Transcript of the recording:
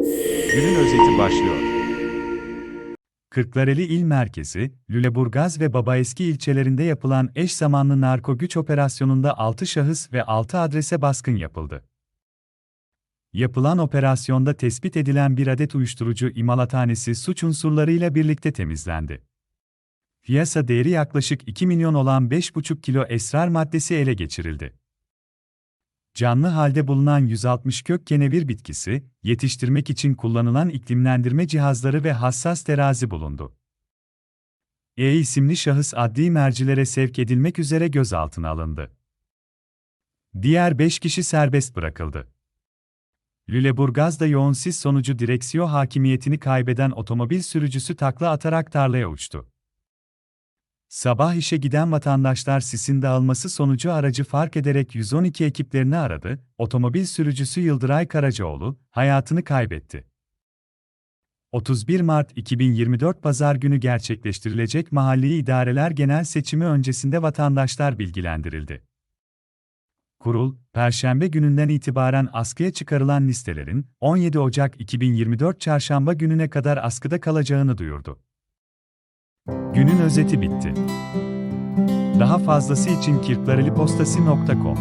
Günün özeti başlıyor. Kırklareli İl Merkezi, Lüleburgaz ve Babaeski ilçelerinde yapılan eş zamanlı narko güç operasyonunda 6 şahıs ve 6 adrese baskın yapıldı. Yapılan operasyonda tespit edilen bir adet uyuşturucu imalathanesi suç unsurlarıyla birlikte temizlendi. Piyasa değeri yaklaşık 2 milyon olan 5,5 kilo esrar maddesi ele geçirildi. Canlı halde bulunan 160 kök kenevir bitkisi, yetiştirmek için kullanılan iklimlendirme cihazları ve hassas terazi bulundu. E isimli şahıs adli mercilere sevk edilmek üzere gözaltına alındı. Diğer 5 kişi serbest bırakıldı. Lüleburgaz'da yoğun sis sonucu direksiyon hakimiyetini kaybeden otomobil sürücüsü takla atarak tarlaya uçtu. Sabah işe giden vatandaşlar sisin dağılması sonucu aracı fark ederek 112 ekiplerini aradı, otomobil sürücüsü Yıldıray Karacaoğlu, hayatını kaybetti. 31 Mart 2024 Pazar günü gerçekleştirilecek Mahalli İdareler Genel Seçimi öncesinde vatandaşlar bilgilendirildi. Kurul, Perşembe gününden itibaren askıya çıkarılan listelerin 17 Ocak 2024 Çarşamba gününe kadar askıda kalacağını duyurdu. Günün özeti bitti. Daha fazlası için kirklarelipostasy.com